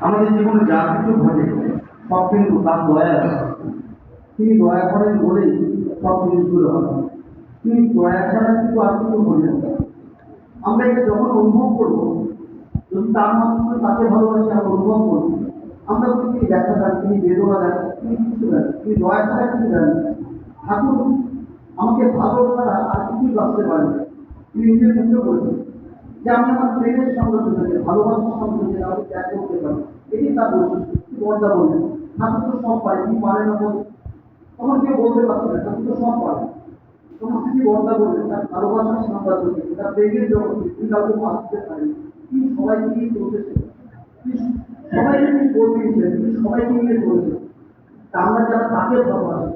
আমাদের জীবনে যা কিছু ঘটে, সব কিন্তু তার দয়া তিনি দয়া করেন বলেই সব জিনিসগুলো হয়। তিনি দয়া ছাড়া কিন্তু আর কিছু বললেন না। আমরা এটা যখন অনুভব করব, যদি তার মাধ্যমে তাকে ভালোবাসি, আমরা অনুভব করব। আমরা বলি, তিনি ব্যথা দেন, তিনি বেদনা দেন, তিনি কিছু দেন, তিনি দয়া ছাড়া কিছু দেন ঠাকুর, আমাকে ভালো ছাড়া আর কিছুই বাঁচতে পারেন। তিনি নিজের মুখে বলেছেন যে আমি আমার প্রেমের সঙ্গে থেকে ভালোবাসার সঙ্গে থেকে আমাকে ত্যাগ করতে পারি। এটি তার বৈশিষ্ট্য। বর্দা বললেন? ঠাকুর তো সব পারে, কি পারে না বলে তখন কেউ বলতে পারছে না, ঠাকুর তো সব পারে। তখন তিনি বর্দা বললেন তার ভালোবাসার সাম্রাজ্য থেকে তার প্রেমের থেকে তিনি কাউকে বাঁচতে পারেন তিনি সবাইকে নিয়ে চলতেছেন সবাইকে তিনি বলতে দিয়েছিলেন তিনি সবাইকে নিয়ে চলেছেন তা আমরা যারা তাকে ভালোবাসি,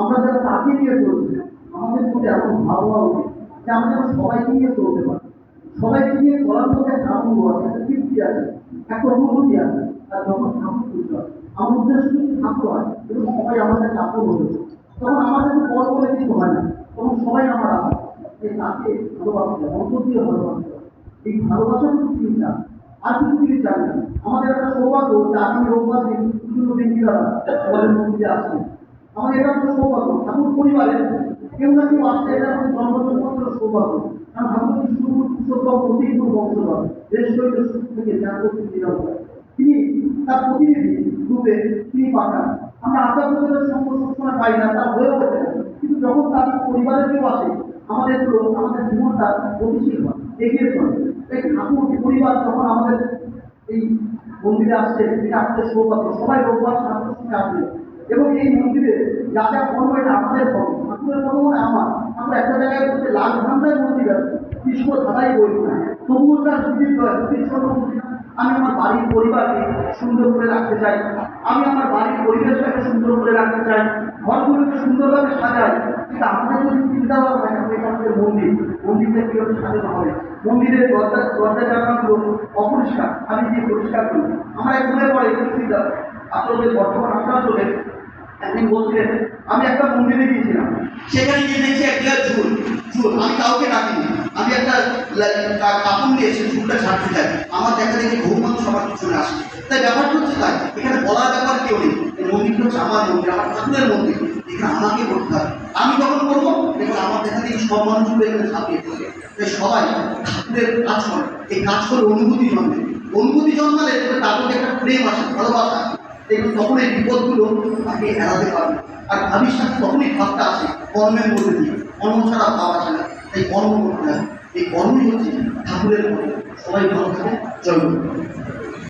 আমরা যারা তাকে নিয়ে চলছি, আমাদের মধ্যে এমন ভাব হওয়া যে আমরা যেন সবাইকে নিয়ে চলতে পারি। সবাইকে নিয়ে চলার একটা আনন্দ আছে একটা তৃপ্তি আছে, একটা অনুভূতি আছে। আর যখন ঠাকুর হয় আমার উদ্দেশ্য কিন্তু ঠাকুর হয় এবং সবাই আমাদের কাপড় হয়ে তখন আমাদের তো পর বলে কিছু হয় না। তখন সবাই আমার আছে এই তাকে ভালোবাসতে অন্তর দিয়ে ভালোবাসতে এই ভালোবাসা কিন্তু তিনি চান আর কিছু তিনি চান না। আমাদের একটা সৌভাগ্য যে আগামী রোববার দিন কিছু ব্যক্তিরা আমাদের মন্দিরে আসছেন আমাদের এটা হচ্ছে সৌভাগ্য। ঠাকুর পরিবারের কেউ না কেউ আসছে এটা আমাদের জন্মজন্মান্তর সৌভাগ্য কারণ ঠাকুর কি শুরু পুরুষোত্তম প্রতিকূল বংশধর দেশ পাঠান। আমরা আসে এবং এই মন্দিরে যা যা কর্ম এটা আমাদের কর্ম ঠাকুরের আমার। আমরা একটা জায়গায় বলতে লাখ ঘন্টায় তবুও তার। আমি আমার বাড়ির পরিবারকে সুন্দর করে রাখতে চাই। আমি আমার বাড়ির পরিবেশটাকে সুন্দর করে রাখতে চাই। ঘরগুলোকে সুন্দরভাবে সাজাই। কিন্তু আমাদের যদি চিন্তা থাকে, আমরা এটা আমাদের মন্দির। মন্দিরটা কীভাবে সাজানো হবে? মন্দিরের দরজা দরজা জানাগুলো অপরিষ্কার। আমি যে পরিষ্কার করি? আমার এক মনে পড়ে চিন্তা আসলে বর্তমান আসানসোলে একদিন বলছিলেন, আমি একটা মন্দিরে গিয়েছিলাম। সেখানে গিয়ে দেখছি একটা ঝুল। ঝুল। আমি কাউকে ডাকিনি। আমি একটা কাপড় নিয়ে এসে ঝুলটা ছাড়তে চাই। আমার দেখা দেখি বহু মানুষ সবার পিছনে আসে। তাই ব্যাপারটা হচ্ছে তাই, এখানে বলার ব্যাপার কেউ নেই। মন্দিরটা হচ্ছে আমার মন্দির, আমার ঠাকুরের মন্দির। এখানে আমাকে করতে হবে। আমি যখন করব দেখুন আমার দেখা দেখি সব মানুষগুলো এখানে ঝাঁপিয়ে পড়বে। তাই সবাই ঠাকুরের কাজ করে। এই কাজ করে অনুভূতি জন্মে। অনুভূতি জন্মালে মধ্যে একটা প্রেম আসে, ভালোবাসা। দেখুন তখন এই বিপদগুলো তাকে এড়াতে পারবে। আর সাথে তখনই ভাবটা আসে, কর্মের মধ্যে দিয়ে। কর্ম ছাড়া ভাব আসে না। তাই কর্ম এই কর্মই হচ্ছে ঠাকুরের সবাই ভালো থাকে জয়।